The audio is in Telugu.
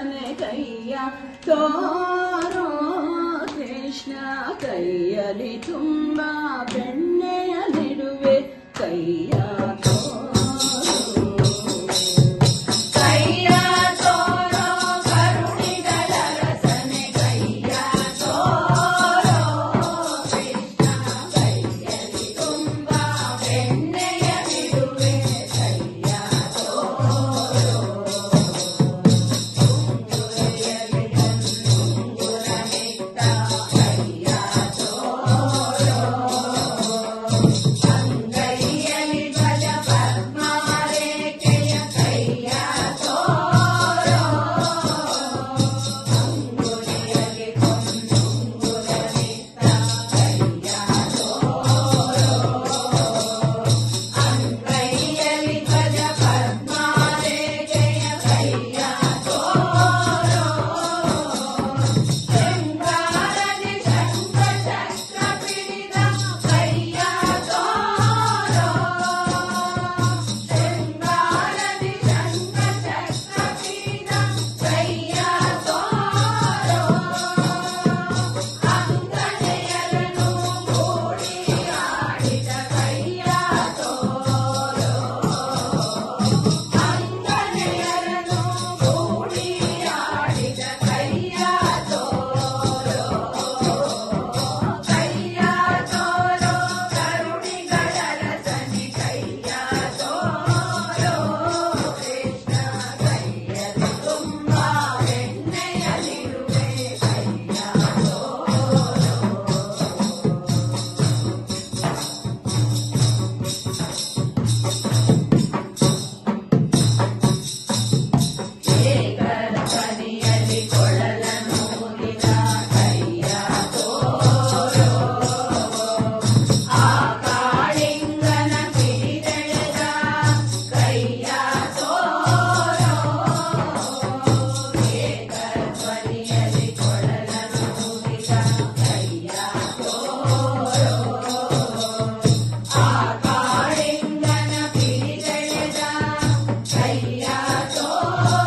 ಸನೆ ಕೈಯ ತೋರೋ ಕೃಷ್ಣ ಕೈಯಲ್ಲಿ ತುಂಬ ಬೆಣ್ಣೆಯಲ್ಲಿಡುವೆ ಕೈಯ adoro.